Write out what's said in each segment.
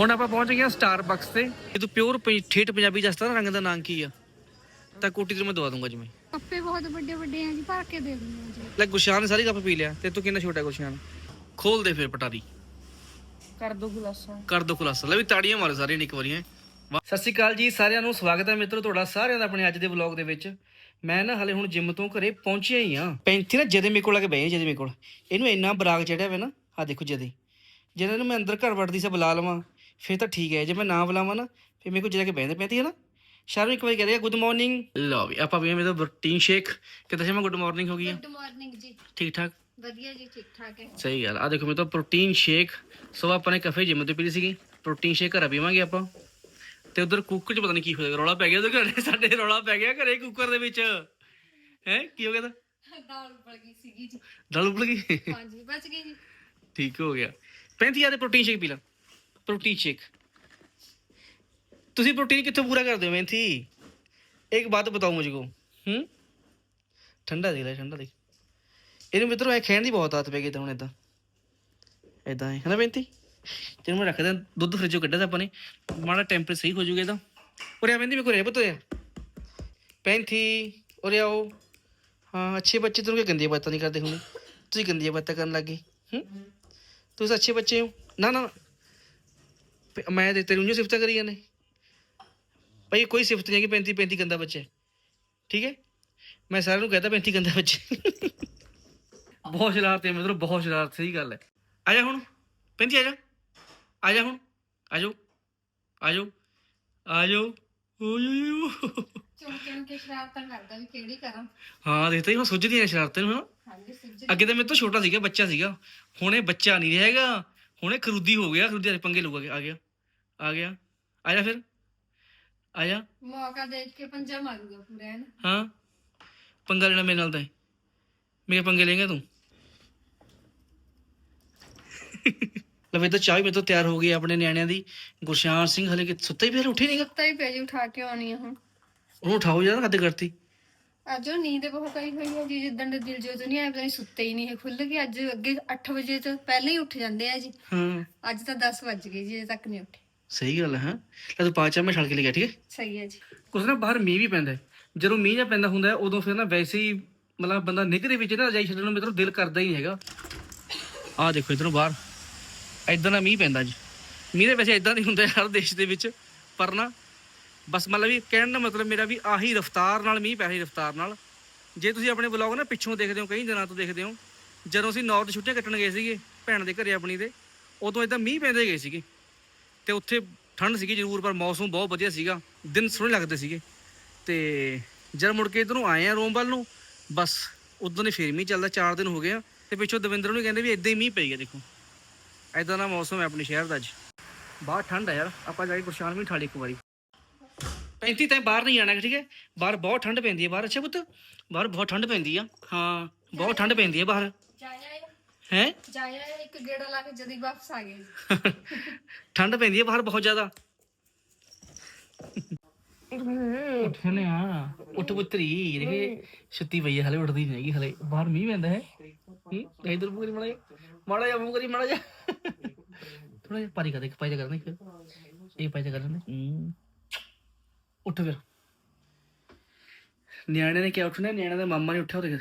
ਹੁਣ ਆਪਾਂ ਪਹੁੰਚ ਗਏ ਆ ਸਟਾਰਬਕਸ ਤੇ। ਇਹ ਤੂੰ ਪਿਓਰ ਠੇਠ ਪੰਜਾਬੀ ਦੱਸਦਾ ਨਾ ਰੰਗ ਦਾ ਨਾਂ ਕੀ ਆ? ਤਾਂ ਕੋਟੀ ਤੇ ਮੈਂ ਦਵਾ ਦੂੰਗਾ ਜਿਵੇਂ। ਕੱਪੇ ਬਹੁਤ ਵੱਡੇ ਵੱਡੇ ਆ ਜੀ ਭਰ ਕੇ ਦੇ ਦਿੰਦੇ ਜੀ। ਲੈ ਗੁਸ਼ਾਨ ਨੇ ਸਾਰੀ ਕੱਪ ਪੀ ਲਿਆ ਤੇ ਤੂੰ ਕਿੰਨਾ ਛੋਟਾ ਗੁਸ਼ਾਨ ਖੋਲ ਦੇ ਫਿਰ ਪਟਾਰੀ। ਕਰ ਦੋ ਗਲਾਸਾਂ ਕਰ ਦੋ ਖੁਲਾਸਾ। ਲੈ ਵੀ ਤਾੜੀਆਂ ਮਾਰ ਸਾਰਿਆਂ ਨੇ ਇੱਕ ਵਾਰੀਆਂ। ਵਾਹ। ਸਤਿ ਸ਼੍ਰੀ ਅਕਾਲ ਜੀ ਸਾਰਿਆਂ ਨੂੰ ਸਵਾਗਤ ਹੈ ਮਿੱਤਰੋ ਤੁਹਾਡਾ ਸਾਰਿਆਂ ਦਾ ਆਪਣੇ ਅੱਜ ਦੇ ਵਲੌਗ ਦੇ ਵਿੱਚ। ਮੈਂ ਨਾ ਹਲੇ ਹੁਣ ਜਿਮ ਤੋਂ ਘਰੇ ਪਹੁੰਚਿਆ ਹੀ ਆ ਪੈਂਤੀ ਨਾ ਜਦੇ ਮੇਰੇ ਕੋਲ ਆ ਕੇ ਬਹਿ ਜਦੇ ਮੇਰੇ ਕੋਲ। ਇਹਨੂੰ ਇੰਨਾ ਬਰਾਗ ਚੜਿਆ ਹੋਇਆ ਨਾ ਆ ਦੇਖੋ ਜਦੇ। ਜਦੋਂ ਇਹਨੂੰ ਮੈਂ ਅੰਦਰ ਘਰ ਵੜਦੀ ਸੀ ਬੁਲਾ ਲਵਾਂ। ਫਿਰ ਤਾਂ ਠੀਕ ਹੈ ਜੇ ਮੈਂ ਨਾ ਬੁਲਾਵਾਂ ਨਾ ਫਿਰ ਮੇਰੇ ਕੋਲ ਜਦੇ ਕੇ ਬਹਿੰਦੇ ਪੈਂਦੀ ਹੈ ਨਾ। ਸ਼ਾਰੂ ਇੱਕ ਵਾਰੀ ਕਹਿ ਰਿਹਾ ਗੁੱਡ ਮਾਰਨਿੰਗ ਲਓ ਵੀ ਆਪਾਂ ਵੀ ਮੇਰਾ ਪ੍ਰੋਟੀਨ ਸ਼ੇਕ। ਕਿਤੇ ਸ਼ਮਾ ਗੁੱਡ ਮਾਰਨਿੰਗ ਹੋ ਗਈ ਗੁੱਡ ਮਾਰਨਿੰਗ ਜੀ। ਠੀਕ ਠਾਕ? ਵਧੀਆ ਜੀ ਠੀਕ ਠਾਕ ਹੈ। ਸਹੀ ਗੱਲ ਆ। ਦੇਖੋ ਮੇਰੇ ਤੋਂ ਪ੍ਰੋਟੀਨ ਸ਼ੇਕ ਸੋ ਆਪਾਂ ਨੇ ਕਫੇ ਜਿਮ ਤੇ ਪੀ ਲਈ ਸੀਗੀ। ਪ੍ਰੋਟੀਨ ਸ਼ੇਕ ਘਰ ਪੀਵਾਂਗੇ ਆਪਾਂ। ਤੇ ਉਧਰ ਕੁੱਕਰ ਚ ਪਤਾ ਨਹੀਂ ਕੀ ਹੋ ਗਿਆ ਰੌਲਾ ਪੈ ਗਿਆ ਉਧਰ ਘਰੇ। ਸਾਡੇ ਰੌਲਾ ਪੈ ਗਿਆ ਘਰੇ ਕੁੱਕਰ ਦੇ ਵਿੱਚ। ਹੈ ਕੀ ਹੋ ਗਿਆ ਤਾਂ? ਦਾਲ ਉਬਲ ਗਈ ਸੀਗੀ ਜੀ। ਦਾਲ ਉਬਲ ਗਈ? ਹਾਂਜੀ ਬਚ ਗਈ ਜੀ। ਠੀਕ ਹੋ ਗਿਆ। 35 ਦੇ ਪ੍ਰੋਟੀਨ ਸ਼ੇਕ ਪੀ ਲਾ। ਪ੍ਰੋਟੀਨ ਸ਼ੇਕ ਤੁਸੀਂ ਪ੍ਰੋਟੀਨ ਕਿੱਥੋਂ ਪੂਰਾ ਕਰਦੇ ਹੋ ਮੈਂਥੀ? ਇੱਕ ਬਾਤ ਬਤਾਓ ਮੁਝੇ ਕੋ ਠੰਡਾ ਦੇ ਲੈ, ਠੰਡਾ ਦੇ ਇਹਨੂੰ ਮਿੱਤਰੋ ਐ ਖੈਣ ਦੀ ਬਹੁਤ ਆਦਤ ਪੈ ਗਈ ਤਾਂ ਹੁਣ ਇਦਾਂ ਇਦਾਂ ਹੈ ਨਾ ਮੈਂਥੀ? ਜਿਹਨੂੰ ਮੈਂ ਰੱਖਦਾ, ਦੁੱਧ ਫਰਿੱਜੋਂ ਕੱਢਿਆ ਤਾਂ ਆਪਾਂ ਨੇ। ਮਾੜਾ ਟੈਂਪਰੇਚਰ ਸਹੀ ਹੋ ਜੂਗਾ ਇਹਦਾ। ਉਰੇ ਆ ਮੈਂਥੀ ਮੇਰੇ ਕੋਲ ਰਹਿ ਬਤੋ ਪੈਂਥੀ ਉਰੇ ਆਓ। ਹਾਂ, ਅੱਛੇ ਬੱਚੇ ਤੁਹਾਨੂੰ ਕਿ ਗੰਦੀਆਂ ਬਾਤਾਂ ਨਹੀਂ ਕਰਦੇ ਹੁੰਦੇ ਤੁਸੀਂ ਗੰਦੀਆਂ ਬਾਤਾਂ ਕਰਨ ਲੱਗੇ ਹੂੰ? ਤੁਸੀਂ ਅੱਛੇ ਬੱਚੇ ਹੋ। ਨਾ ਨਾ ਮੈਂ ਤੇ ਤੇਰੀ ਉਂਝ ਸਿਫਤਾਂ ਕਰੀ ਜਾਂਦੇ ਭਾਈ ਕੋਈ ਸਿਫਤ ਨਹੀਂ ਹੈ ਕਿ 35 35 ਗੰਦਾ ਬੱਚਾ। ਠੀਕ ਹੈ? ਮੈਂ ਸਾਰਿਆਂ ਨੂੰ ਕਹਤਾ 35 ਗੰਦਾ ਬੱਚਾ। ਬਹੁਤ ਸ਼ਰਾਰਤ ਹੈ ਮਤਲਬ ਬਹੁਤ ਸ਼ਰਾਰਤ ਸਹੀ ਗੱਲ ਹੈ। ਆ ਜਾ ਹੁਣ। 35 ਆ ਜਾ। ਆ ਜਾ ਹੁਣ। ਆ ਜਾਓ। ਆ ਜਾਓ। ਆ ਜਾਓ। ਓ ਯੋ ਯੋ ਚੁੰਮ ਚੁੰਮ ਕੇ ਸ਼ਰਾਰਤਾਂ ਕਰਦਾ ਵੀ ਕਿਹੜੀ ਕਰਾਂ? ਹਾਂ ਦੇਖਤਾ ਹੀ ਮੈਂ ਸੁੱਝਦੀਆਂ ਸ਼ਰਾਰਤਾਂ ਨੂੰ ਹਾਂਜੀ ਅੱਗੇ ਤਾਂ ਮੇਰੇ ਤੋਂ ਛੋਟਾ ਸੀਗਾ ਬੱਚਾ ਸੀਗਾ। ਹੁਣ ਇਹ ਬੱਚਾ ਨਹੀਂ ਰਹੇਗਾ ਹੁਣ ਇਹ ਖਰੂਦੀ ਹੋ ਗਿਆ ਖਰੂਦੀ ਵਾਲੇ ਪੰਗੇ ਲਊਗਾ ਆ ਗਿਆ। ਆ ਗਿਆ। ਆ ਜਾ ਫਿਰ। ਆ ਜਾ। ਮੌਕਾ ਦੇਖ ਕੇ ਪੰਜਾ ਮਾਰੂਗਾ ਪੂਰਾ ਹੈ ਨਾ? ਹਾਂ। ਪੰਗਾ ਲੈਣਾ ਮੇਰੇ ਨਾਲ ਤਾਂ। ਮੇਰੇ ਪੰਗੇ ਲੇਗਾ ਤੂੰ। ਲਵੇ ਤਾਂ ਚਾਹ ਮੇਰੇ ਤੋਂ ਤਿਆਰ ਹੋ ਗਈ ਆਪਣੇ ਨਿਆਣਿਆਂ ਦੀ। ਗੁਰਸ਼ਾਨ ਸਿੰਘ ਹਲੇ ਕਿ ਸੁੱਤਾ ਹੀ ਫਿਰ ਉੱਠੇ ਨਹੀਂਗਾ ਸੁੱਤਾ ਹੀ ਪਿਆ ਜੀ ਉਠਾ ਕੇ ਆਉਣੀ ਆ ਹੁਣ। ਉਹਨੂੰ ਉਠਾਓ ਜਰਾ ਹੱਦ ਕਰਤੀ। ਅੱਜ ਉਹ ਨੀਂਦ ਬਹੁਤ ਆਈ ਹੋਈ ਹੈ ਜੀ ਜਿੱਦਣ ਦੇ ਦਿਲ ਜੋ ਨਹੀਂ ਆਇਆ ਪਤਾ ਨਹੀਂ ਸੁੱਤੇ ਹੀ ਨਹੀਂ ਹੈ। ਖੁੱਲ ਗਏ ਅੱਜ ਅੱਗੇ 8 ਵਜੇ ਤੋਂ ਪਹਿਲਾਂ ਹੀ ਉੱਠ ਜਾਂਦੇ ਆ ਜੀ। ਹਾਂ। ਅੱਜ ਤਾਂ 10 ਵੱਜ ਗਏ ਜੀ ਅਜੇ ਤੱਕ ਨਹੀਂ ਉੱਠੇ। ਸਹੀ ਗੱਲ ਹੈ ਹਾਂ? ਲੈ ਤੂੰ ਪਾਚਾ ਮੈਂ ਛੱਡ ਕੇ ਲੈ ਗਿਆ ਠੀਕ ਹੈ? ਸਹੀ ਹੈ ਜੀ। ਕੁਛ ਨਾ ਬਾਹਰ ਮੀਂਹ ਵੀ ਪੈਂਦਾ ਹੈ। ਜਦੋਂ ਮੀਂਹ ਜਾਂ ਪੈਂਦਾ ਹੁੰਦਾ ਹੈ, ਉਦੋਂ ਫਿਰ ਨਾ ਵੈਸੇ ਹੀ ਮਤਲਬ ਬੰਦਾ ਨਿੱਘ ਦੇ ਵਿੱਚ ਨਾ ਰਜਾਈ ਛੱਡਣ ਨੂੰ ਮਤਲਬ ਦਿਲ ਕਰਦਾ ਹੀ ਨਹੀਂ ਹੈਗਾ। ਆਹ ਦੇਖੋ ਇਧਰੋਂ ਬਾਹਰ। ਇਦਾਂ ਦਾ ਮੀਂਹ ਪੈਂਦਾ ਜੀ। ਮੀਂਹ ਦੇ ਵੈਸੇ ਇਦਾਂ ਨਹੀਂ ਹੁੰਦਾ ਹਰ ਦੇਸ਼ ਦੇ ਵਿੱਚ ਪਰ ਨਾ ਬਸ ਮਤਲਬ ਵੀ ਕਹਿਣ ਦਾ ਮਤਲਬ ਮੇਰਾ ਵੀ ਆਹੀ ਰਫਤਾਰ ਨਾਲ ਮੀਂਹ ਪੈ ਰਹੀ ਰਫਤਾਰ ਨਾਲ। ਜੇ ਤੁਸੀਂ ਆਪਣੇ ਬਲੌਗ ਨਾ ਪਿੱਛੋਂ ਦੇਖਦੇ ਹੋ ਕਈ ਦਿਨਾਂ ਤੋਂ ਦੇਖਦੇ ਹੋ ਜਦੋਂ ਅਸੀਂ ਨਾਰਥ ਛੁੱਟੀਆਂ ਕੱਟਣ ਗਏ ਸੀਗੇ ਭੈਣ ਦੇ ਘਰੇ ਆਪਣੀ ਦੇ ਉਦੋਂ ਇਦਾਂ ਮੀਂਹ ਪੈਂਦੇ ਗਏ ਸੀਗੇ। ਤੇ ਉੱਥੇ ਠੰਡ ਸੀਗੀ ਜ਼ਰੂਰ, ਪਰ ਮੌਸਮ ਬਹੁਤ ਵਧੀਆ ਸੀਗਾ। ਦਿਨ ਸੋਹਣੇ ਲੱਗਦੇ ਸੀਗੇ। ਤੇ ਜਦ ਮੁੜ ਕੇ ਇਧਰੋਂ ਆਏ ਆ ਰੋਮ ਵੱਲ ਨੂੰ, ਬਸ ਉਦੋਂ ਨੇ ਫੇਰ ਮੀਂਹ ਚੱਲਦਾ 4 ਦਿਨ ਹੋ ਗਏ ਆ। ਤੇ ਪਿੱਛੋਂ ਦਵਿੰਦਰ ਨੂੰ ਕਹਿੰਦੇ ਵੀ ਇਦਾਂ ਹੀ ਮੀਂਹ ਪਈ ਗਿਆ ਦੇਖੋ। ਇਦਾਂ ਦਾ ਮੌਸਮ ਹੈ ਆਪਣੇ ਸ਼ਹਿਰ ਦਾ ਅੱਜ। ਬਾਹਰ ਠੰਡ ਹੈ ਯਾਰ, ਆਪਾਂ ਜਾ ਕੇ ਗੁਰਸ਼ਾਨ ਵੀ ਠਾਲੀ ਇੱਕ ਵਾਰੀ। 35 ਤਾਂ ਬਾਹਰ ਨਹੀਂ ਜਾਣਾ ਠੀਕ ਹੈ? ਬਾਹਰ ਬਹੁਤ ਠੰਡ ਪੈਂਦੀ ਹੈ ਬਾਹਰ। ਅੱਛਾ ਪੁੱਤ, ਬਾਹਰ ਬਹੁਤ ਠੰਡ ਪੈਂਦੀ ਆ। ਹਾਂ, ਬਹੁਤ ਠੰਡ ਪੈਂਦੀ ਹੈ ਬਾਹਰ। ਹੈ? ਜਾਇਆ ਇੱਕ ਗੇੜਾ ਲਾ ਕੇ ਜਦੀ ਵਾਪਸ ਆ ਗਏ। ਜੀ ਠੰਡ ਪੈਂਦੀ ਹੈ ਬਾਹਰ ਬਹੁਤ ਜ਼ਿਆਦਾ। ਉੱਠਨੇ ਆ। ਉੱਠ ਪੁੱਤਰੀ ਇਹ ਸੁੱਤੀ ਪਈ ਹੈ ਹਲੇ ਉੱਠਦੀ ਨਹੀਂ ਹੈਗੀ ਹਲੇ। ਬਾਹਰ ਮੀਂਹ ਪੈਂਦਾ ਹੈ। ਇਧਰ ਕਰੀ ਮਾੜਾ ਮਾੜਾ ਜਿਹਾ ਮੂੰਹ ਕਰੀ ਮਾੜਾ ਥੋੜਾ ਜਿਹਾ ਪਾਰੀ ਕਰ ਦੇ ਪਾਈ ਕਰ ਦੇ ਇੱਕ। ਇਹ ਪਾਈ ਕਰ ਦੇ ਹੂੰ। ਉੱਠ ਫਿਰ। ਨਿਆਣੇ ਨੇ ਕਿਹਾ ਉੱਠਣਾ ਨਿਆਣੇ ਦਾ ਮਾਮਾ ਨੇ ਉੱਠਿਆ ਉਹਦੇ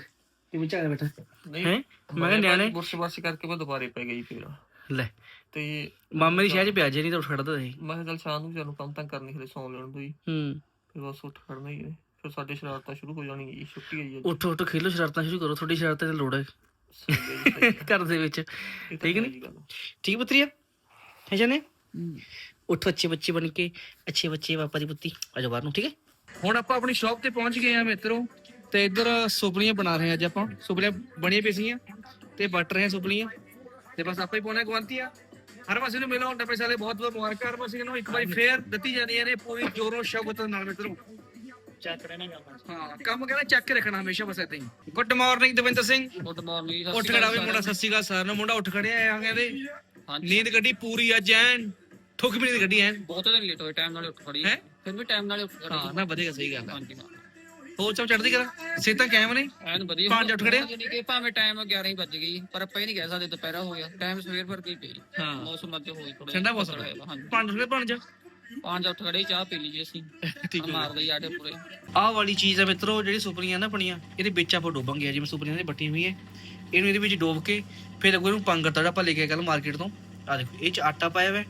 ਕਿਵੇਂ ਝਾੜ ਬੈਠਾ ਹੈ? ਮੈਂ ਕਿਹਾ ਨਿਆਣੇ ਬੁਰਸ਼ ਬਰਸ਼ ਕਰਕੇ ਮੈਂ ਦੁਬਾਰੇ ਪੈ ਗਈ ਫਿਰ। ਲੈ ਤੇ ਮਾਮੇ ਦੀ ਸ਼ਾਇਦ ਚ ਪਿਆ ਜੇ ਨਹੀਂ ਤਾਂ ਉੱਠ ਖੜਦਾ ਸੀ। ਮੈਂ ਕਿਹਾ ਚੱਲ ਸ਼ਾਮ ਨੂੰ ਚਲੋ ਕੰਮ ਤਾਂ ਕਰਨੀ ਖਲੇ ਸੌਂ ਲੈਣ ਦੋ ਜੀ ਹੂੰ। ਫਿਰ ਬਸ ਉੱਠ ਖੜਨਾ ਹੀ ਹੈ। ਫਿਰ ਸਾਡੇ ਸ਼ਰਾਰਤਾਂ ਸ਼ੁਰੂ ਹੋ ਜਾਣਗੀਆਂ ਛੁੱਟੀ ਹੈ ਜੀ ਅੱਜ। ਉੱਠ ਉੱਠ ਖੇਲੋ ਸ਼ਰਾਰਤਾਂ ਸ਼ੁਰੂ ਕਰੋ ਤੁਹਾਡੀ ਸ਼ਰਾਰਤਾਂ ਦੀ ਲੋੜ ਹੈ। ਹੈ ਹੈ। ਘਰ ਦੇ ਵਿੱਚ। ਠੀਕ ਹੈ ਨੀ? ਠੀਕ ਪੁੱਤਰੀਆ? ਹੈ ਜਾਨੇ? ਉੱਠੋ ਅੱਛੇ ਬੱਚੇ ਬਣ ਕੇ ਅੱਛੇ ਬੱਚੇ ਪਾਪਾ ਦੀ ਪੁੱਤੀ। ਆ ਜਾਓ ਬਾਹਰ ਨੂੰ ਠੀਕ ਹੈ? ਹੁਣ ਆਪਾਂ ਆਪਣੀ ਸ਼ਾਪ ਤੇ ਪਹੁੰਚ ਗਏ ਆ ਮਿੱਤਰੋ। ਤੇ ਇੱਧਰ ਸੁਪਲੀਆਂ ਬਣਾ ਰਹੇ ਅੱਜ ਆਪਾਂ। ਸੁਪਲੀਆਂ ਬਣੀਆਂ ਪਈ ਸੀਗੀਆਂ ਤੇ ਵੱਟ ਰਹੇ ਸੁਪਲੀਆਂ। ਤੇ ਬਸ ਆਪਾਂ ਹੀ ਪਾਉਣਾ ਗਵੰਤੀਆ ਹਰ ਵਾਸੀ ਨੂੰ ਮਿਲੋ ਟੱਪੇ ਸਾਲੇ ਬਹੁਤ ਬਹੁਤ ਮੁਬਾਰਕਾਂ। ਹਰ ਵਾਸੀ ਨੂੰ ਇੱਕ ਵਾਰੀ ਫੇਰ ਦਿੱਤੀ ਜਾਂਦੀਆਂ ਨੇ ਪੂਰੀ ਜੋਰੋ ਸ਼ਬਦ ਨਾਲ ਮਿੱਤਰੋ। ਹਾਂ ਕੰਮ ਕਹਿੰਦਾ ਚੱਕ ਕੇ ਰੱਖਣਾ ਹਮੇਸ਼ਾ ਬਸ ਏਦਾਂ ਹੀ। Good morning Davinder Singh. Good morning ਉੱਠ ਖੜਾ ਵੀ ਮੁੰਡਾ ਸਤਿ ਸ਼੍ਰੀ ਅਕਾਲ ਸਾਰਿਆਂ ਨੂੰ। ਮੁੰਡਾ ਉੱਠ ਖੜਿਆ ਆ ਕਹਿੰਦੇ ਨੀਂਦ ਗੱਡੀ ਪੂਰੀ ਆ ਜੈਨ ਠੁੱਕ ਵੀ ਨੀਂਦ ਗੱਡੀ ਐਨ। ਬਹੁਤ ਦਿਨ ਲੇਟ ਹੋਏ ਟਾਈਮ ਨਾਲ ਉੱਠ ਖੜੀ। ਹੈਂ? ਫਿਰ ਵੀ ਟਾਈਮ ਨਾਲ ਉੱਠ ਖੜੀ। ਹਾਂ ਨਾ ਵਧੇਗਾ ਸਹੀ ਗੱਲ ਆ। ਹਾਂਜੀ ਹਾਂ। ਹੋਰ ਸਭ ਚੜਦੀ ਕਰ ਸੇਤਾ ਕਾਇਮ ਨੇ। ਐਨ ਵਧੀਆ। ਪੰਜ ਉੱਠ ਖੜੇ? ਯਾਨੀ ਕਿ ਭਾਵੇਂ ਟਾਈਮ 11 ਹੀ ਵੱਜ ਗਈ ਪਰ ਆਪਾਂ ਇਹ ਨਹੀਂ ਕਹਿ ਸਕਦੇ ਦੁਪਹਿਰਾ ਹੋ ਗਿਆ। ਟਾਈਮ ਸਵੇਰ ਭਰ ਕੇ ਹੀ ਪਈ ਹਾਂ। ਮੌਸਮ ਅੱਜ ਹੋਈ ਥੋੜਾ ਠੰਡਾ ਮੌਸਮ ਹੈ। ਪੰਜ ਰੁਪਏ ਬਣ ਜਾ ਪੰਜ ਉੱਠ ਖੜੇ ਚਾਹ ਪੀ ਲਈ ਜੀ ਅਸੀਂ। ਠੀਕ ਹੈ। ਮਾਰਦੇ ਹੀ ਆਟੇ ਪੂਰੇ। ਆਹ ਵਾਲੀ ਚੀਜ਼ ਆ ਮਿੱਤਰੋ ਜਿਹੜੀ ਸੁਪਰੀਆਂ ਨਾ ਬਣੀਆਂ ਇਹਦੇ ਵਿੱਚ ਆਪਾਂ ਡੋਬਾਂਗੇ ਜਿਵੇਂ ਸੁਪਰੀਆਂ ਦੀ ਬੱਟੀ ਹੋਈ ਹੈ। ਇਹਨੂੰ ਇਹਦੇ ਵਿੱਚ ਡੋਬ ਕੇ ਫਿਰ ਅੱਗੋਂ ਇਹਨੂੰ ਪੰਗਰ ਜਿਹੜਾ ਆਪਾਂ ਲੈ ਕੇ ਕੱਲ ਮਾਰਕੀਟ ਤੋਂ। ਆ ਦੇਖੋ ਇਹ ਚ ਆਟਾ ਪਾਇਆ ਹੋਇਆ ਹੈ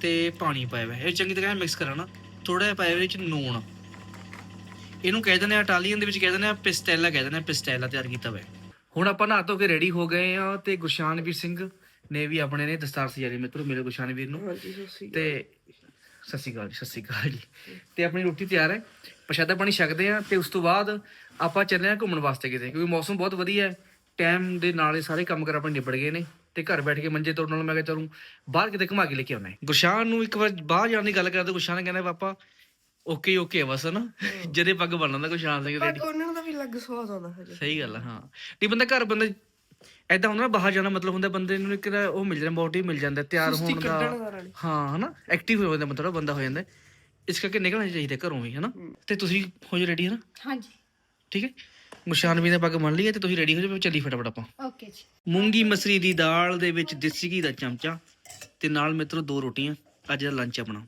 ਤੇ ਪਾਣੀ ਪਾਇਆ ਹੋਇਆ ਹੈ। ਇਹ ਚੰਗੀ ਤਰ੍ਹਾਂ ਮਿਕਸ ਕਰਨਾ ਥੋੜਾ ਜਿਹਾ ਪਾਇਆ ਹੋਇਆ ਇਹ ਚ ਨੂਣ। ਇਹਨੂੰ ਕਹਿ ਦਿੰਦੇ ਆ ਇਟਾਲੀਅਨ ਦੇ ਵਿੱਚ ਕਹਿ ਦਿੰਦੇ ਆ ਪਿਸਟੈਲਾ ਕਹਿ ਦਿੰਦੇ ਆ ਪਿਸਟੈਲਾ ਤਿਆਰ ਕੀਤਾ ਹੋਇਆ। ਹੁਣ ਆਪਾਂ ਨਹਾ ਧੋ ਕੇ ਰੈਡੀ ਹੋ ਗਏ ਆ ਤੇ ਗੁਰਸ਼ਾਨਵੀਰ ਸਿੰਘ ਨੇ ਵੀ ਆਪਣੇ ਨੇ ਦਸਤਾਰ ਸਜਾਈ ਮਿੱਤਰੋ ਮੇਰੇ ਗੁਰਸ਼ਾਨਵੀਰ ਨੂੰ। ਤੇ ਸਤਿ ਸ਼੍ਰੀ ਅਕਾਲ ਜੀ, ਸਤਿ ਸ਼੍ਰੀ ਅਕਾਲ ਜੀ। ਤੇ ਆਪਣੀ ਰੋਟੀ ਤਿਆਰ ਹੈ ਪ੍ਰਸ਼ਾਦਾ ਪਾਣੀ ਛਕਦੇ ਆ ਤੇ ਉਸ ਤੋਂ ਬਾਅਦ ਆਪਾਂ ਚੱਲੇ ਆ ਘੁੰਮਣ ਵਾਸਤੇ ਕਿਤੇ ਕਿਉਂਕਿ ਮੌਸਮ ਬਹੁਤ ਵਧੀਆ ਹੈ। ਟਾਈਮ ਦੇ ਨਾਲ ਇਹ ਸਾਰੇ ਕੰਮ ਕਰ ਆਪਣੇ ਨਿਬੜ ਗਏ ਨੇ ਤੇ ਘਰ ਬੈਠ ਕੇ ਮੰਜੇ ਤੋੜਨ ਨਾਲ ਮੈਂ ਕਿਹਾ ਚਲੂੰ ਬਾਹਰ ਕਿਤੇ ਘੁਮਾ ਕੇ ਲੈ ਕੇ ਆਉਣਾ ਹੈ। ਗੁਰਸ਼ਾਨ ਨੂੰ ਇੱਕ ਵਾਰ ਬਾਹਰ ਜਾਣ ਦੀ ਗੱਲ ਕਰਦੇ ਗੁਰਸ਼ਾਨ ਕਹਿੰਦਾ ਪਾਪਾ ਓਕੇ ਓਕੇ ਬਸ ਨਾ ਜਦੇ ਪੱਗ ਬਣ ਲੈਂਦਾ ਗੁਰਸ਼ਾਨ ਸਿੰਘ ਦੇ ਉਹਨਾਂ ਦਾ ਵੀ ਲੱਗ ਸਵਾਦ ਆਉਂਦਾ ਹਜੇ ਸਹੀ ਗੱਲ ਆ ਹਾਂ। ਨਹੀਂ ਬੰਦਾ ਘਰ ਬੰਦਾ ਐਦਾਂ ਹੁੰਦਾ ਨਾ ਬਾਹਰ ਜਾਣਾ ਮਤਲਬ ਹੁੰਦਾ ਬੰਦੇ ਨੂੰ ਇੱਕ ਤਾਂ ਉਹ ਮਿਲ ਜਾਂਦਾ ਮੋਟਿਵ ਮਿਲ ਜਾਂਦਾ ਤਿਆਰ ਹੋਣ ਦਾ। ਹਾਂ ਹਨਾ? ਐਕਟਿਵ ਹੋ ਜਾਂਦਾ ਮਤਲਬ ਬੰਦਾ ਹੋ ਜਾਂਦਾ। ਇਸ ਕਰਕੇ ਨਿਕਲਣਾ ਚਾਹੀਦਾ ਘਰੋਂ ਵੀ ਹਨਾ? ਤੇ ਤੁਸੀਂ ਹੋ ਜਾ ਰੈਡੀ ਹਨਾ? ਹਾਂਜੀ। ਠੀਕ ਹੈ? ਮੁਸ਼ਾਨ ਵੀ ਨੇ ਪੱਗ ਮੰਨ ਲਈ ਹੈ ਤੇ ਤੁਸੀਂ ਰੈਡੀ ਹੋ ਜਾਓ ਚੱਲੀ ਫਟਾਫਟ ਆਪਾਂ। ਓਕੇ ਜੀ। ਮੂੰਗੀ ਮਸਰੀ ਦੀ ਦਾਲ ਦੇ ਵਿੱਚ ਦੇਸੀ ਘੀ ਦਾ ਚਮਚਾ ਤੇ ਨਾਲ ਮਿੱਤਰੋ ਦੋ ਰੋਟੀਆਂ ਅੱਜ ਦਾ ਲੰਚ ਆਪਣਾ।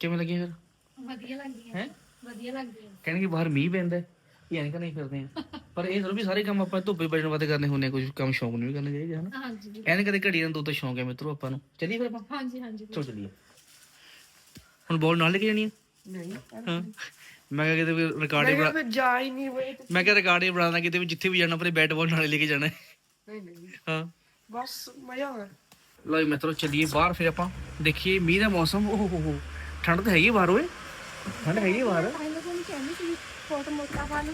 ਕਿਵੇਂ ਲੱਗਿਆ ਫਿਰ? ਵਧੀਆ ਲੱਗਦੀ ਹੈ? ਵਧੀਆ ਲੱਗਦੀ ਹੈ ਕਹਿਣਗੇ ਬਾਹਰ ਮੀਂਹ ਪੈਂਦਾ ਹੈ, ਇਹ ਐਨਕਾਂ ਨਹੀਂ ਫਿਰਦੇ ਆ। ਪਰ ਇਹ ਥੋੜਾ ਵੀ ਸਾਰੇ ਕੰਮ ਆਪਾਂ ਧੁੱਪੇ ਬੈਠਣ ਵਾਸਤੇ ਕਰਨੇ ਹੁੰਦੇ ਆ ਕੁਝ ਕੰਮ ਸ਼ੌਂਕ ਨੂੰ ਵੀ ਕਰਨੇ ਚਾਹੀਦੇ ਹਨ? ਹਾਂਜੀ। ਐਨ ਕਦੇ ਘੜੀ ਦਾ ਦੋ ਤਾਂ ਸ਼ੌਂਕ ਹੈ ਮਿੱਤਰੋ ਆਪਾਂ ਨੂੰ। ਚੱਲੀਏ ਫਿਰ ਆਪਾਂ? ਹਾਂਜੀ ਹਾਂਜੀ ਚਲੋ ਚੱਲੀਏ। ਹੁਣ ਬੋਲ ਨਾਲ ਲੈ ਕੇ ਜਾਣੀ ਹੈ ਨਹੀਂ। ਹਾਂ। ਮੈਂ ਕਿਹਾ ਕਿਤੇ ਵੀ ਰਿਕਾਰਡ ਬਣਾ ਮੈਂ ਜਾ ਹੀ ਨਹੀਂ ਬਈ ਮੈਂ ਕਿਹਾ ਰਿਕਾਰਡ ਹੀ ਬਣਾਉਣਾ ਕਿਤੇ ਵੀ ਜਿੱਥੇ ਵੀ ਜਾਣਾ ਆਪਣੇ ਬੈਟ ਬਾਲ ਨਾਲੇ ਲੈ ਕੇ ਜਾਣਾ। ਹੈ। ਨਹੀਂ ਨਹੀਂ। ਹਾਂ। ਬਸ ਮਜ਼ਾ ਆਉਂਦਾ ਲਓ ਜੀ ਮਿੱਤਰੋ ਚੱਲੀਏ ਬਾਹਰ ਫਿਰ ਆਪਾਂ। ਦੇਖੀਏ ਮੀਂਹ ਦਾ ਮੌਸਮ। ਓਹ ਹੋ ਹੋ। ਠੰਡ ਤਾਂ ਹੈਗੀ ਬਾਹਰ ਓਏ। ਠੰਡ ਹੈਗੀ ਬਾਹਰ। ਪਹਿਲਾਂ ਤੁਹਾਨੂੰ ਕਹਿੰਦੀ ਸੀ ਕੋਟ ਮੋਟਾ ਪਾ ਲਓ।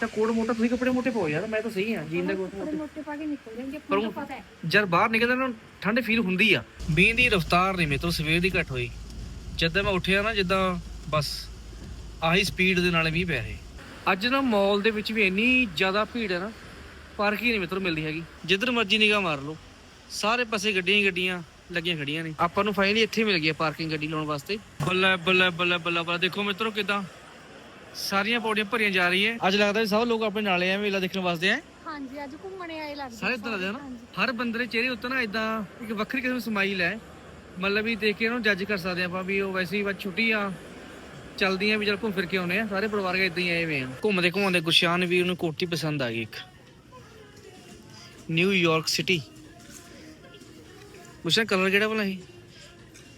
ਤਾਂ ਕੋਟ ਮੋਟਾ ਤੁਸੀਂ ਕੱਪੜੇ ਮੋਟੇ ਪਾਓ ਯਾਰ ਮੈਂ ਤਾਂ ਸਹੀ ਹਾਂ ਜੀਨ ਦਾ ਕੋਟ ਕੱਪੜੇ ਮੋਟੇ। ਪਾ ਕੇ ਨਿਕਲ ਜਾਣਗੇ ਪਰ ਪਤਾ ਹੈ। ਜਦ ਬਾਹਰ ਨਿਕਲਦਾ ਨਾ ਠੰਡ ਫੀਲ ਹੁੰਦੀ ਆ। ਮੀਂਹ ਦੀ ਰਫ਼ਤਾਰ ਨਹੀਂ ਮੇਰੇ ਤੋਂ ਸਵੇਰ ਦੀ ਘਟ ਹੋਈ। ਜਦੋਂ ਮੈਂ ਉੱਠਿਆ ਨਾ ਜਿੱਦਾਂ ਬਸ ਆਹੀ ਸਪੀਡ ਦੇ ਨਾਲ ਮੀਂਹ ਪੈ ਰਿਹਾ ਅੱਜ ਨਾ ਮਾਲ ਦੇ ਵਿੱਚ ਵੀ ਇੰਨੀ ਜ਼ਿਆਦਾ ਭੀੜ ਹੈ ਨਾ ਪਾਰਕਿੰਗ ਨਹੀਂ ਮਿੱਤਰੋ ਮਿਲਦੀ ਹੈਗੀ। ਜਿੱਧਰ ਮਰਜ਼ੀ ਨਿਗਾਹ ਮਾਰ ਲਓ। ਸਾਰੇ ਪਾਸੇ ਗੱਡੀਆਂ ਹੀ ਗੱਡੀਆਂ। ਲੱਗੀਆਂ ਖੜੀਆਂ ਨੇ। ਆਪਾਂ ਨੂੰ ਫਾਈਨਲੀ ਇੱਥੇ ਮਿਲ ਗਿਆ ਪਾਰਕਿੰਗ ਗੱਡੀ ਲਾਉਣ ਵਾਸਤੇ। ਬੱਲੇ ਬੱਲੇ ਬੱਲੇ ਬੱਲੇ ਬੱਲੇ। ਦੇਖੋ ਮਿੱਤਰੋ ਕਿਦਾਂ ਸਾਰੀਆਂ ਪੌੜੀਆਂ ਭਰੀਆਂ ਜਾ ਰਹੀਆਂ। ਅੱਜ ਲੱਗਦਾ ਵੀ ਸਭ ਲੋਕ ਆਪਣੇ ਨਾਲੇ ਆ ਮੇਲਾ ਦੇਖਣ ਵਾਸਤੇ ਆ ਹਾਂਜੀ ਅੱਜ ਘੁੰਮਣੇ ਆਏ ਲੱਗਦੇ ਸਾਰੇ ਲੱਗਦੇ ਆ ਨਾ। ਹਰ ਬੰਦੇ ਦੇ ਚਿਹਰੇ ਉੱਤੇ ਨਾ ਇਦਾਂ ਇੱਕ ਵੱਖਰੀ ਕਿਸਮ ਦੀ ਸਮਾਈਲ ਹੈ। ਮਤਲਬ ਵੀ ਦੇਖ ਕੇ ਉਹਨੂੰ ਜੱਜ ਕਰ ਸਕਦੇ ਆਪਾਂ ਵੀ ਉਹ ਵੈਸੇ ਹੀ ਬਸ ਛੁੱਟੀਆਂ ਚਲਦੀਆਂ ਵੀ ਚਲ ਘੁੰਮ ਫਿਰ ਕੇ ਆਉਨੇ ਆ। ਸਾਰੇ ਪਰਿਵਾਰ ਕੇ ਇਦਾਂ ਹੀ ਆਏ ਹੋਏ ਆ। ਘੁੰਮਦੇ ਘੁੰਮਦੇ ਗੁਰਸ਼ਾਨ ਵੀਰ ਨੂੰ ਕੋਠੀ ਪਸੰਦ ਆ ਗਈ ਇੱਕ। ਨਿਊਯਾਰਕ ਸਿਟੀ ਗੁਰਸ਼ਾਨ ਕਲਰ ਕਿਹੜਾ ਸੀ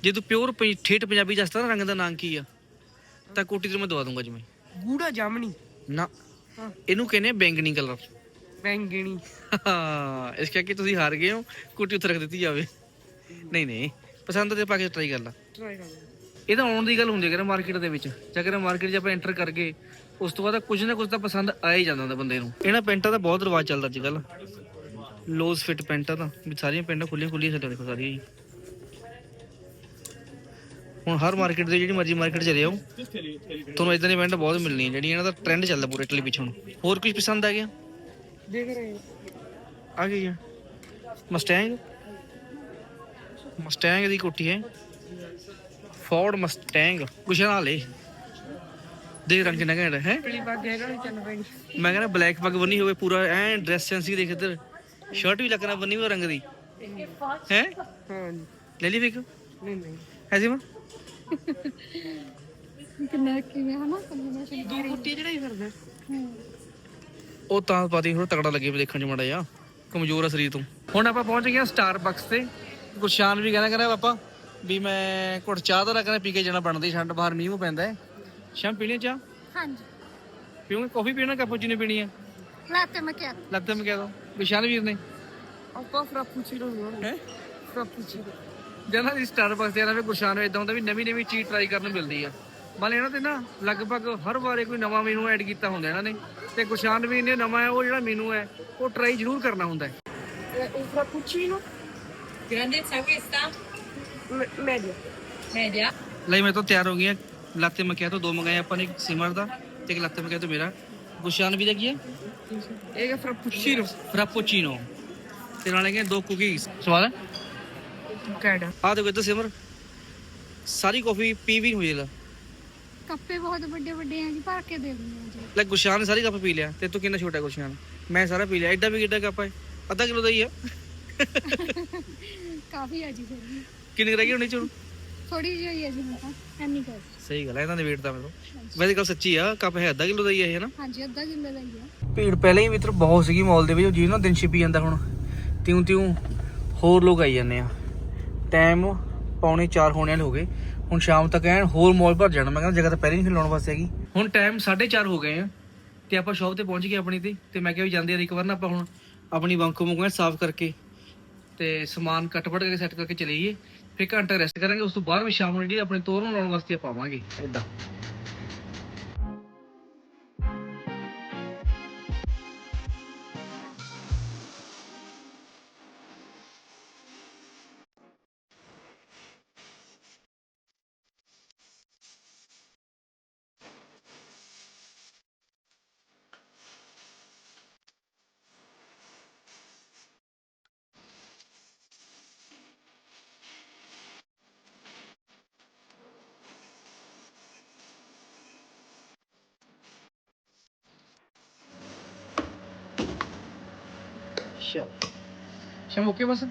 ਜੇ ਤੂੰ ਪਿਓਰ ਠੇਠ ਪੰਜਾਬੀ ਦੱਸਦਾ ਨਾ ਰੰਗ ਦਾ ਨਾਂ ਕੀ ਆ ਤਾਂ ਕੋਠੀ ਤੇ ਮੈਂ ਦਵਾ ਦੂੰਗਾ ਜਿਵੇਂ। ਗੂੜਾ ਜਾਮਣੀ। ਨਾ ਇਹਨੂੰ ਕਹਿੰਦੇ ਬੈਂਗਣੀ ਕਲਰ ਬੈਂਗਣੀ। ਹਾਂ ਇਸ ਕਰਕੇ ਤੁਸੀਂ ਹਾਰ ਗਏ ਹੋ ਕੁੱਟੀ ਉੱਥੇ ਰੱਖ ਦਿੱਤੀ ਜਾਵੇ। ਨਹੀਂ ਨਹੀਂ ਪਸੰਦ ਤੇ ਪਾ ਕੇ ਟਰਾਈ ਕਰ ਲਾ। ਟਰਾਈ ਕਰ ਇਹ ਤਾਂ ਆਉਣ ਦੀ ਗੱਲ ਹੁੰਦੀ ਹੈ ਕਿ ਮਾਰਕੀਟ ਦੇ ਵਿੱਚ। ਜੇਕਰ ਮਾਰਕੀਟ 'ਚ ਆਪਾਂ ਐਂਟਰ ਕਰ ਗਏ ਉਸ ਤੋਂ ਬਾਅਦ ਕੁਝ ਨਾ ਕੁਝ ਤਾਂ ਪਸੰਦ ਆ ਹੀ ਜਾਂਦਾ ਹੁੰਦਾ ਬੰਦੇ ਨੂੰ। ਇਹਨਾਂ ਪੈਂਟਾਂ ਦਾ ਬਹੁਤ ਰਿਵਾਜ ਚੱਲਦਾ ਅੱਜ ਕੱਲ ਲੋਜ਼ ਫਿਟ ਪੈਂਟਾਂ ਤਾਂ। ਵੀ ਸਾਰੀਆਂ ਪੈਂਟਾਂ ਖੁੱਲੀਆਂ ਖੁੱਲੀਆਂ ਸਾਡੇ ਦੇਖੋ ਸਾਰੀਆਂ ਜੀ ਹੁਣ ਹਰ ਮਾਰਕੀਟ ਦੇ ਜਿਹੜੀ ਮਰਜ਼ੀ ਮਾਰਕੀਟ ਚਲੇ ਜਾਓ ਤੁਹਾਨੂੰ ਇਦਾਂ ਦੀਆਂ ਪੈਂਟਾਂ ਬਹੁਤ ਮਿਲਣੀਆਂ। ਜਿਹੜੀਆਂ ਇਹਨਾਂ ਦਾ ਟ੍ਰੈਂਡ ਚੱਲਦਾ ਪੂਰੇ ਇਟਲੀ ਵਿੱਚ ਹੁਣ। ਹੋਰ ਕੁਝ ਪਸੰਦ ਆ ਗਿਆ? ਦੇਖ ਰਹੇ ਆ ਗਈ ਆ। ਮਸਟੈਂਗ ਮਸਟੈਂਗ ਦੀ ਕੋਠੀ ਹੈ। ਫੋਰਡ ਮਸਟੈਂਗ ਕੁਛ ਨਾ ਲੈ। ਦੇਖ ਰੰਗ ਕਿੰਨਾ ਘੈਂਟ ਹੈ ਪੀਲੀ ਪੱਗ ਹੈਗਾ ਵੀ ਚੱਲ ਪੈਣੀ ਮੈਂ ਕਹਿੰਦਾ ਬਲੈਕ ਪੱਗ ਬੰਨੀ ਹੋਵੇ ਪੂਰਾ ਐ ਡਰੈਸ ਸੈਂਸ ਹੀ ਦੇਖ ਇੱਧਰ। ਸ਼ਰਟ ਵੀ ਲੱਗਣਾ ਬੰਨੀ ਹੋਈ ਰੰਗ ਦੀ। ਹੈ? ਹਾਂ ਲੈ ਲਈ ਫਿਕ। ਨਹੀਂ ਨਹੀਂ। ਐਸੀ ਮਾ। ਕਿੰਨਾ ਕਿਵੇਂ ਹਨਾ? ਕੰਬੀਨੇਸ਼ਨ ਦੋ ਕੁੱਟੀ ਜਿਹੜਾ ਹੀ ਫਿਰਦਾ। ਉਹ ਤਾਂ ਪਾਤੀ ਥੋੜਾ ਤਕੜਾ ਲੱਗੇ ਦੇਖਣ ਚ ਮਾੜਾ ਕਮਜ਼ੋਰ ਆ ਸਰੀਰ ਤੋਂ। ਹੁਣ ਆਪਾਂ ਪਹੁੰਚ ਗਏ ਆ ਸਟਾਰਬਕਸ ਤੇ। ਗੁਰਸ਼ਾਨ ਵੀ ਕਹਿੰਦਾ ਕਹਿੰਦਾ ਪਾਪਾ ਵੀ ਮੈਂ ਘੁੱਟ ਚਾਹ ਤਾਂ ਰੱਖਣਾ ਪੀ ਕੇ ਜਾਣਾ ਬਣਦੀ ਠੰਡ ਬਾਹਰ ਮੀਂਹ ਪੈਂਦਾ ਹੈ। ਸ਼ਾਮ ਪੀਣੀ ਚਾਹ? ਹਾਂਜੀ। ਪੀਓਗੇ? ਕਾਫੀ ਪੀਣਾ ਕੈਪੂਚੀਨੋ ਪੀਣੀ ਹੈ ਲਾਤੇ ਮੈਂ ਕਿਹਾ। ਲੱਗਦਾ ਮੈਂ ਕਹਿ ਦੋ। ਵਿਸ਼ਾਲ ਵੀਰ ਨੇ? ਆਪਾਂ ਫਰਾਪੂਚੀਨੋ ਹੋਣਾ ਹੈ ਫਰਾਪੂਚੀਨੋ ਜਨਾ ਦੀ ਸਟਾਰਬਕਸ ਦੇ ਨਾਲ ਵੀ ਗੁਰਸ਼ਾਨ ਨੂੰ ਇਦਾਂ ਹੁੰਦਾ ਵੀ ਨਵੀਂ ਨਵੀਂ ਚੀਜ਼ ਟਰਾਈ ਕਰਨ ਨੂੰ ਮਿਲਦੀ ਆ। ਮਨ ਇਹਨਾਂ ਤੇ ਨਾ ਲਗਭਗ ਹਰ ਵਾਰੇ ਕੋਈ ਨਵਾਂ ਮੀਨੂ ਐਡ ਕੀਤਾ ਹੁੰਦਾ ਇਹਨਾਂ ਨੇ। ਤੇ ਗੁਰਸ਼ਾਨ ਵੀਰ ਨੇ ਨਵਾਂ ਹੈ ਉਹ ਜਿਹੜਾ ਮੀਨੂ ਹੈ ਉਹ ਟਰਾਈ ਜ਼ਰੂਰ ਕਰਨਾ ਹੁੰਦਾ ਹੈ। un frappuccino Grandezza questa? me- medio Media? ਲਈ ਮੈਂ ਤਾਂ ਤਿਆਰ ਹੋ ਗਈਆਂ ਲਾਤੇ ਮੈਂ ਕਿਹਾ ਤਾਂ ਦੋ ਮੰਗਾਏ ਆਪਾਂ ਨੇ ਇੱਕ ਸਿਮਰ ਦਾ ਤੇ ਇੱਕ ਲਾਤੇ ਮੈਂ ਕਿਹਾ ਤਾਂ ਮੇਰਾ। ਗੁਰਸ਼ਾਨ ਵੀ ਦਾ ਕੀ ਹੈ ਇਹ frappuccino ਫਰਾਪੋਚੀਨੋ। ਤੇ ਨਾਲੇ ਹੈਗੇ ਦੋ ਕੁਕੀਜ਼। ਸਵਾਦ ਹੈ? ਕਿਹੜਾ ਆ ਦੇਖੋ ਇੱਧਰ ਸਿਮਰ। ਸਾਰੀ ਕਾਫੀ ਪੀ ਵੀ ਹੋਈ ਲਾ ਕੱਪੇ ਬਹੁਤ ਵੱਡੇ ਵੱਡੇ ਆ ਜੀ ਭਰ ਕੇ ਦੇ ਦਿੰਦੇ ਆ ਜੀ। ਲੈ ਗੁਸ਼ਾਨ ਨੇ ਸਾਰੀ ਕੱਪ ਪੀ ਲਿਆ। ਤੇ ਤੂੰ ਕਿੰਨਾ ਛੋਟਾ ਗੁਸ਼ਾਨ? ਮੈਂ ਸਾਰਾ ਪੀ ਲਿਆ। ਐਡਾ ਵੀ ਕਿੱਡਾ ਕੱਪ ਹੈ? ਅੱਧਾ ਕਿਲੋ ਦਾ ਹੀ ਆ। ਕਾਫੀ ਆ ਜੀ ਫਿਰ ਵੀ। ਕਿੰਨੀ ਕੁ ਰਹਿ ਗਈ ਹੁਣ ਇਹ ਚੋਂ? ਥੋੜੀ ਜਿਹੀ ਹੋਈ ਹੈ ਜੀ ਹੁਣ ਤਾਂ ਐਨੀ ਕਰ ਸਹੀ ਗੱਲ ਹੈ ਇਹਨਾਂ ਦੇ ਵੇਟ ਦਾ ਮੈਨੂੰ। ਵੈਸੇ ਗੱਲ ਸੱਚੀ ਆ ਕੱਪ ਹੈ ਅੱਧਾ ਕਿਲੋ ਦਾ ਹੀ ਆ ਇਹ ਨਾ ਹਾਂਜੀ ਅੱਧਾ ਕਿਲੋ ਦਾ ਹੀ ਆ। ਭੀੜ ਪਹਿਲਾਂ ਹੀ ਮਿੱਤਰ ਬਹੁਤ ਸੀਗੀ ਮਾਲ ਦੇ ਵਿੱਚ ਜੀ ਨਾ ਦਿਨ ਛਿਪੀ ਜਾਂਦਾ ਹੁਣ। ਤਿਉਂ ਤਿਉਂ ਹੋਰ ਲੋਕ ਆਈ ਜਾਂਦੇ ਆ। ਟਾਈਮ ਪੌਣੇ 4 ਹੋਣੇ ਵਾਲੇ ਹੋ ਗਏ। ਹੁਣ ਸ਼ਾਮ ਤੱਕ ਐਨ ਹੋਰ ਮਾਲ ਭਰ ਜਾਣਾ। ਮੈਂ ਕਹਿੰਦਾ ਜਗ੍ਹਾ ਤਾਂ ਪਹਿਲਾਂ ਹੀ ਨਹੀਂ ਲਾਉਣ ਵਾਸਤੇ ਹੈਗੀ। ਹੁਣ ਟਾਈਮ 4:30 ਹੋ ਗਏ ਆ ਤੇ ਆਪਾਂ ਸ਼ਾਪ ਤੇ ਪਹੁੰਚ ਗਏ ਆਪਣੀ ਤੇ। ਤੇ ਮੈਂ ਕਿਹਾ ਵੀ ਜਾਂਦੇ ਆ ਇੱਕ ਵਾਰ ਨਾ ਆਪਾਂ ਹੁਣ ਆਪਣੀ ਬੰਕੋ ਮੁੰਗਾਂ ਸਾਫ਼ ਕਰਕੇ ਤੇ ਸਮਾਨ ਕੱਟ-ਪਟ ਕਰਕੇ ਸੈੱਟ ਕਰਕੇ ਚਲੇ ਜਾਈਏ। ਫਿਰ ਘੰਟਾ ਰੈਸਟ ਕਰਾਂਗੇ, ਉਸ ਤੋਂ ਬਾਅਦ ਵੀ ਸ਼ਾਮ ਨੂੰ ਜਿਹੜੀ ਆਪਣੇ ਤੋਰਨ ਲਾਉਣ ਵਾਸਤੇ ਪਾਵਾਂਗੇ ਆਵਾਂਗੇ। ਇਦਾਂ ਅੱਛਾ। ਸ਼ਮ ਓਕੇ ਬਸ।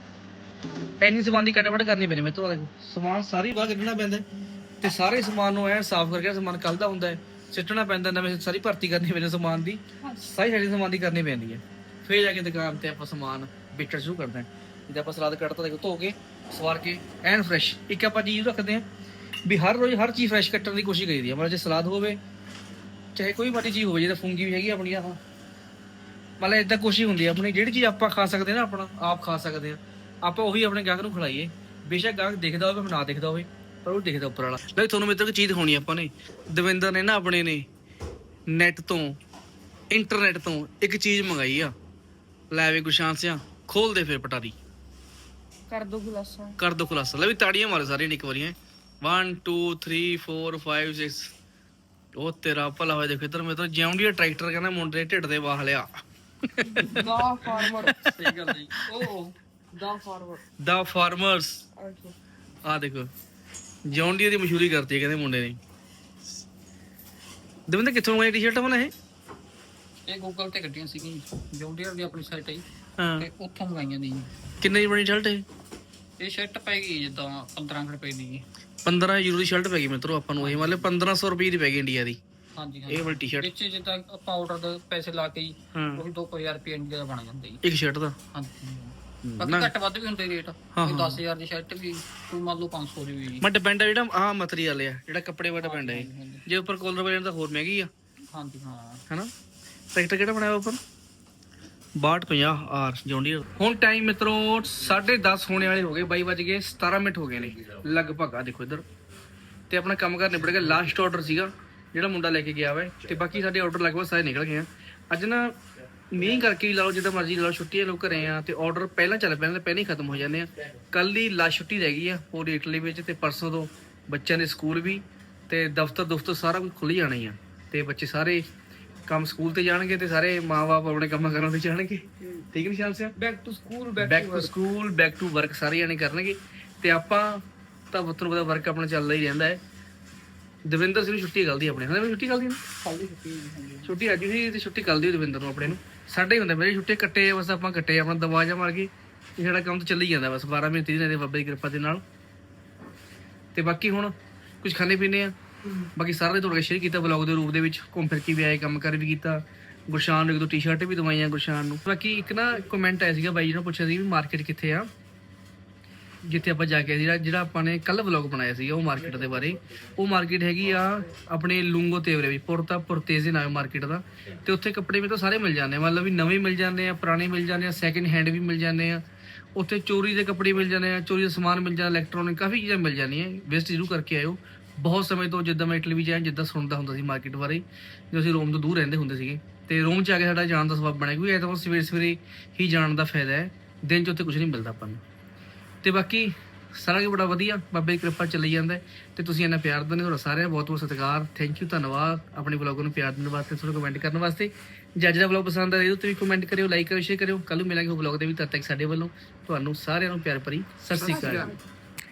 ਐਨੀ ਸਮਾਨ ਦੀ ਕੱਟ-ਵੱਟ ਕਰਨੀ ਪੈਣੀ ਮੇਰੇ ਤੋਂ ਦੇਖੋ। ਸਮਾਨ ਸਾਰੀ ਬਾਹਰ ਕੱਢਣਾ ਪੈਂਦਾ ਹੈ ਤੇ ਸਾਰੇ ਸਮਾਨ ਨੂੰ ਐ ਸਾਫ਼ ਕਰਕੇ ਸਮਾਨ ਕੱਲ ਦਾ ਹੁੰਦਾ ਹੈ। ਸਿੱਟਣਾ ਪੈਂਦਾ ਨਵੇਂ ਸਾਰੀ ਭਰਤੀ ਕਰਨੀ ਪੈਂਦੀ ਸਮਾਨ ਦੀ। ਸਾਰੀ ਸਾਰੀ ਸਮਾਨ ਦੀ ਕਰਨੀ ਪੈਂਦੀ ਹੈ। ਫੇਰ ਜਾ ਕੇ ਦੁਕਾਨ ਤੇ ਆਪਾਂ ਸਮਾਨ ਵੇਚਣਾ ਸ਼ੁਰੂ ਕਰਦੇ ਹਾਂ। ਜਿੱਦਾਂ ਆਪਾਂ ਸਲਾਦ ਕੱਟਤਾ ਦੇਖੋ ਧੋ ਕੇ ਸਵਾਰ ਕੇ ਐਨ ਫਰੈਸ਼ ਇੱਕ ਆਪਾਂ ਚੀਜ਼ ਰੱਖਦੇ ਹਾਂ ਵੀ ਹਰ ਰੋਜ਼ ਹਰ ਚੀਜ਼ ਫਰੈਸ਼ ਕੱਟਣ ਦੀ ਕੋਸ਼ਿਸ਼ ਕਰੀਦੀ ਹੈ। ਮਤਲਬ ਜੇ ਸਲਾਦ ਹੋਵੇ ਚਾਹੇ ਕੋਈ ਮਾੜੀ ਚੀਜ਼ ਹੋਵੇ ਜਿਹਦਾ ਫੁੰਗੀ ਵੀ ਹੈਗੀ ਆਪਣੀ ਆਹ ਮਤਲਬ ਇਦਾਂ ਕੋਸ਼ਿਸ਼ ਹੁੰਦੀ ਹੈ ਆਪਣੀ ਜਿਹੜੀ ਚੀਜ਼ ਆਪਾਂ ਖਾ ਸਕਦੇ ਨਾ ਆਪਣਾ ਆਪ ਖਾ ਸਕਦੇ ਆ। ਆਪਾਂ ਉਹੀ ਆਪਣੇ ਗਾਹਕ ਨੂੰ ਖਿਲਾਈਏ। ਬੇਸ਼ੱਕ ਗਾਹਕ ਦਿਖਦਾ ਹੋਵੇ ਨਾ ਦਿਖਦਾ ਹੋਵੇ ਪਰ ਉਹ ਦਿਖਦਾ ਉੱਪਰ ਵਾਲਾ। ਲੈ ਤੁਹਾਨੂੰ ਮਿੱਤਰ ਇੱਕ ਚੀਜ਼ ਦਿਖਾਉਣੀ ਆਪਾਂ ਨੇ। ਦਵਿੰਦਰ ਨੇ ਨਾ ਆਪਣੇ ਨੇ ਨੈਟ ਤੋਂ ਇੰਟਰਨੈਟ ਤੋਂ ਇੱਕ ਚੀਜ਼ ਮੰਗਾਈ ਆ। ਲੈ ਵੇ ਗੁਸ਼ਾਨ ਸਿਆ ਖੋਲ ਦੇ ਫਿਰ ਪਟਾਰੀ। ਕਰ ਦੋ ਗਲਾਸਾਂ ਕਰ ਦੋ ਖੁਲਾਸਾ। ਲੈ ਵੀ ਤਾੜੀਆਂ ਮਾਰੇ ਸਾਰੇ ਨੇ ਇੱਕ ਵਾਰੀਆਂ। 1 2 3 4 5 6 ਉਹ ਤੇਰਾ ਭਲਾ ਹੋਇਆ ਦੇਖੋ ਇਧਰ ਮੈਂ ਤਾਂ ਜਿਉਂਦੀ ਟਰੈਕਟਰ ਕਹਿੰਦਾ ਮੁੰਡੇ ਢਿੱਡ ਦੇ ਵਾਹ ਲਿਆ। ਦਾ ਫਾਰਮਰ ਸਹੀ ਗੱਲ ਜੀ। ਉਹ ਦਾ ਫਾਰਮਰ ਦਾ ਫਾਰਮਰਸ ਆ ਦੇਖੋ। ਜੌਂਡੀ ਦੀ ਮਸ਼ਹੂਰੀ ਕਰਤੀ ਹੈ ਕਹਿੰਦੇ ਮੁੰਡੇ ਨੇ। ਦਵਿੰਦਰ ਕਿੱਥੋਂ ਆਈ ਟੀ-ਸ਼ਰਟ ਬਣਾ ਇਹ? ਇਹ ਗੂਗਲ ਤੇ ਕੱਢੀਆਂ ਸੀਗੀਆਂ ਜੌਂਡੀਅਰ ਦੀ ਆਪਣੀ ਸਾਈਟ ਹੈ ਹਾਂ। ਤੇ ਉੱਥੋਂ ਮੰਗਾਈਆਂ ਦੀ ਕਿੰਨੇ ਦੀ ਬਣੀ ਸ਼ਰਟ ਇਹ? ਇਹ ਸ਼ਰਟ ਪੈ ਗਈ ਜਿੱਦਾਂ 15 ਕੁ ਰੁਪਏ ਦੀ ਜੀ। 15 ਯੂਰੋ ਦੀ ਸ਼ਰਟ ਪੈ ਗਈ ਮਿੱਤਰੋ ਆਪਾਂ ਨੂੰ। ਇਹ ਮਤਲਬ 1500 ਰੁਪਏ ਦੀ ਪੈ ਗਈ ਇੰਡੀਆ ਦੀ। ਹਾਂਜੀ ਇਹ ਹਾਂਜੀ ਵਾਲੀ ਟੀ-ਸ਼ਰਟ ਵਿੱਚ ਜਿੱਦਾਂ ਆਪਾਂ ਆਰਡਰ ਦੇ ਪੈਸੇ ਲਾ ਕੇ ਹਾਂ ਉਹੀ 2000 ਰੁਪਏ ਇੰਡੀਆ ਦਾ ਬਣ ਜਾਂਦਾ ਜੀ। ਇੱਕ ਸ਼ਰਟ ਦਾ? ਹਾਂਜੀ। ਬਾਕੀ ਘੱਟ ਵੱਧ ਵੀ ਹੁੰਦੇ ਰੇਟ ਹਾਂ, ਕੋਈ 10000 ਦੀ ਸ਼ਰਟ ਵੀ ਕੋਈ ਮੰਨ ਲਓ 500 ਦੀ ਵੀ। ਮੈਂ ਡਿਪੈਂਡ ਆ ਜਿਹੜਾ ਆਹ ਮਟੀਰੀਅਲ ਆ ਜਿਹੜਾ ਕੱਪੜੇ ਵਾਲਾ ਡਿਪੈਂਡ ਹੈ ਇਹ। ਜੇ ਉੱਪਰ ਕੋਲਰ ਵਾਲੇ ਤਾਂ ਹੋਰ ਮਹਿੰਗੀ ਆ। ਹਾਂਜੀ ਹਾਂ। ਹੈਨਾ? ਟਰੈਕਟਰ ਕਿਹੜਾ ਬਣਾਇਆ ਉੱਪਰ? 6250 ਆਰ ਜੌਂਡੀਅਰ ਹੁਣ ਟਾਈਮ ਮਿੱਤਰੋ 10:30 ਹੋਣੇ ਵਾਲੇ ਹੋ ਗਏ 22 ਵਜ ਗਏ 17 ਮਿੰਟ ਹੋ ਗਏ ਨੇ। ਲਗਭਗ ਆ ਦੇਖੋ ਇੱਧਰ। ਤੇ ਆਪਣਾ ਕੰਮ ਕਰ ਨਿਬੜ ਗਿਆ ਲਾਸਟ ਆਰਡਰ ਸੀਗਾ। ਜਿਹੜਾ ਮੁੰਡਾ ਲੈ ਕੇ ਗਿਆ ਵਾ ਤੇ ਬਾਕੀ ਸਾਡੇ ਆਰਡਰ ਲਗਭਗ ਸਾਰੇ ਨਿਕਲ ਗਏ ਆ। ਅੱਜ ਨਾ ਮੀਂਹ ਕਰਕੇ ਵੀ ਲਾ ਲਓ ਜਿੱਦਾਂ ਮਰਜ਼ੀ ਲਾ ਲਓ ਛੁੱਟੀਆਂ ਲੋਕ ਘਰੇ ਆ ਤੇ ਆਰਡਰ ਪਹਿਲਾਂ ਚੱਲ ਪੈਂਦੇ ਪਹਿਲਾਂ ਹੀ ਖਤਮ ਹੋ ਜਾਂਦੇ ਆ। ਕੱਲ ਹੀ ਲਾਸਟ ਛੁੱਟੀ ਰਹਿ ਗਈ ਆ ਪੂਰੀ ਇਟਲੀ ਵਿੱਚ ਤੇ ਪਰਸੋਂ ਤੋਂ ਬੱਚਿਆਂ ਦੇ ਸਕੂਲ ਵੀ ਤੇ ਦਫ਼ਤਰ ਦਫ਼ਤਰ ਸਾਰਾ ਕੁਝ ਖੁੱਲ ਜਾਣਾ ਹੀ ਆ। ਤੇ ਬੱਚੇ ਸਾਰੇ ਕੰਮ ਸਕੂਲ ਤੇ ਜਾਣਗੇ ਤੇ ਸਾਰੇ ਮਾਪੇ ਆਪਣੇ ਕੰਮਾਂ ਕਰਨ ਤੇ ਜਾਣਗੇ। ਠੀਕ ਨਹੀਂ ਸ਼ਾਮ ਸਿਆ? Back to school back to school back to work ਸਾਰੇ ਜਾਣੇ ਕਰਨਗੇ। ਤੇ ਆਪਾਂ ਤਾਂ ਤੁਹਾਨੂੰ ਪਤਾ ਵਰਕ ਆਪਣਾ ਚੱਲਦਾ ਹੀ ਰਹਿੰਦਾ ਹੈ। ਦਵਿੰਦਰ ਸਿੰਘ ਨੂੰ ਛੁੱਟੀ ਕੱਲ੍ਹ ਦੀ ਆਪਣੇ ਹਨਾ? ਵੀ ਛੁੱਟੀ ਕੱਲ੍ਹ ਦੀ ਨਾ? ਛੁੱਟੀ ਹਾਂਜੀ ਛੁੱਟੀ ਅੱਜ ਸੀ ਤੇ ਛੁੱਟੀ ਕੱਲ੍ਹ ਦੀ ਹੋਈ ਦਵਿੰਦਰ ਨੂੰ ਆਪਣੇ ਨੂੰ। ਸਾਡੇ ਹੀ ਹੁੰਦਾ ਮੇਰੀ ਛੁੱਟੀ ਕੱਟੇ ਆ, ਬਸ ਆਪਾਂ ਕੱਟੇ ਆ, ਆਪਣਾ ਦਵਾਜਾ ਮਾਰ ਕੇ ਇਹ ਸਾਡਾ ਕੰਮ ਤਾਂ ਚੱਲੀ ਜਾਂਦਾ ਬਸ 12 ਮਹੀਨੇ 30 ਦਿਨਾਂ ਦੇ ਬਾਬੇ ਦੀ ਕਿਰਪਾ ਦੇ ਨਾਲ। ਤੇ ਬਾਕੀ ਹੁਣ ਕੁਝ ਖਾਣੇ ਪੀਣੇ ਆ। ਬਾਕੀ ਸਾਰਾ ਦੇ ਤੁਹਾਡੇ ਸ਼ੇਅਰ ਕੀਤਾ ਬਲੌਗ ਦੇ ਰੂਪ ਦੇ ਵਿੱਚ ਘੁੰਮ ਫਿਰ ਕੇ ਵੀ ਆਏ ਕੰਮ ਕਰ ਵੀ ਕੀਤਾ। ਗੁਰਸ਼ਾਨ ਨੂੰ ਇੱਕ ਦੋ ਟੀ-ਸ਼ਰਟ ਵੀ ਦਵਾਈਆਂ ਗੁਰਸ਼ਾਨ ਨੂੰ। ਬਾਕੀ ਇੱਕ ਨਾ ਕਮੈਂਟ ਆਇਆ ਸੀਗਾ ਬਾਈ ਜੀ ਨੇ ਪੁੱਛਿਆ ਸੀ ਵੀ ਮਾਰਕੀਟ ਕਿੱਥੇ ਆ। ਜਿੱਥੇ ਆਪਾਂ ਜਾ ਕੇ ਜਿਹੜਾ ਜਿਹੜਾ ਆਪਾਂ ਨੇ ਕੱਲ ਵਲੌਗ ਬਣਾਇਆ ਸੀ ਉਹ ਮਾਰਕੀਟ ਦੇ ਬਾਰੇ। ਉਹ ਮਾਰਕੀਟ ਹੈਗੀ ਆ ਆਪਣੇ ਲੂੰਗੋ ਤੇਵਰੇ ਵਿੱਚ ਪੁਰਤਾ ਪੁਰਤੇਜ਼ੇ ਨਾਮ ਮਾਰਕੀਟ ਦਾ। ਤੇ ਉੱਥੇ ਕੱਪੜੇ ਵੀ ਤਾਂ ਸਾਰੇ ਮਿਲ ਜਾਂਦੇ ਆ, ਮਤਲਬ ਵੀ ਨਵੇਂ ਮਿਲ ਜਾਂਦੇ ਆ, ਪੁਰਾਣੇ ਮਿਲ ਜਾਂਦੇ ਆ ਸੈਕਿੰਡ ਹੈਂਡ ਵੀ ਮਿਲ ਜਾਂਦੇ ਆ। ਉੱਥੇ ਚੋਰੀ ਦੇ ਕੱਪੜੇ ਮਿਲ ਜਾਂਦੇ ਆ, ਚੋਰੀ ਦਾ ਸਮਾਨ ਮਿਲ ਜਾਂਦਾ ਇਲੈਕਟ੍ਰੋਨਿਕ ਕਾਫੀ ਚੀਜ਼ਾਂ ਮਿਲ ਜਾਂਦੀਆਂ ਵਿਜ਼ਿਟ ਜ਼ਰੂਰ ਕਰਕੇ ਆਇਓ। ਬਹੁਤ ਸਮੇਂ ਤੋਂ ਜਿੱਦਾਂ ਮੈਂ ਇਟਲੀ ਵੀ ਜਾਇਆ, ਜਿੱਦਾਂ ਸੁਣਦਾ ਹੁੰਦਾ ਸੀ ਮਾਰਕੀਟ ਬਾਰੇ ਜੋ ਅਸੀਂ ਰੋਮ ਤੋਂ ਦੂਰ ਰਹਿੰਦੇ ਹੁੰਦੇ ਸੀਗੇ। ਤੇ ਰੋਮ ਚ ਆ ਕੇ ਸਾਡਾ ਜਾਣ ਦਾ ਸਬਬ ਬਣਿਆ, ਕਿਉਂਕਿ ਐਤਵਾਰ ਸਵੇਰੇ ਸਵੇਰੇ ਹੀ ਜਾਣ ਦਾ ਫਾਇਦਾ ਹੈ, ਦਿਨ ਚ ਉੱਥੇ ਕੁਝ ਨਹੀਂ ਮਿਲਦਾ ਆਪਾਂ ਨੂੰ। ਤੇ ਬਾਕੀ ਸਾਰਾ ਕੁਝ ਬੜਾ ਵਧੀਆ। ਬਾਬੇ ਦੀ ਕਿਰਪਾ ਚੱਲੀ ਜਾਂਦਾ ਹੈ ਤੇ ਤੁਸੀਂ ਇਹਨਾਂ ਪਿਆਰ ਦਿੰਦੇ ਹੋ ਤੁਹਾਡਾ ਸਾਰਿਆਂ ਦਾ ਬਹੁਤ ਬਹੁਤ ਸਤਿਕਾਰ। ਥੈਂਕ ਯੂ ਧੰਨਵਾਦ। ਆਪਣੇ ਵਲੌਗ ਨੂੰ ਪਿਆਰ ਦੇਣ ਵਾਸਤੇ ਤੁਹਾਨੂੰ ਕਮੈਂਟ ਕਰਨ ਵਾਸਤੇ। ਜੱਜ ਦਾ ਵਲੌਗ ਪਸੰਦ ਆਇਆ ਤਾਂ ਵੀ ਕਮੈਂਟ ਕਰਿਓ ਲਾਈਕ ਕਰਿਓ ਸ਼ੇਅਰ ਕਰਿਓ। ਕੱਲ ਨੂੰ ਮਿਲਾਂਗੇ ਉਹ ਵਲੌਗ ਦੇ ਵੀ, ਤਦ ਤੱਕ ਸਾਡੇ ਵੱਲੋਂ। ਤੁਹਾਨੂੰ ਸਾਰਿਆਂ ਨੂੰ ਪਿਆਰ ਭਰੀ ਸਤਿ ਸ੍ਰੀ ਅਕਾਲ।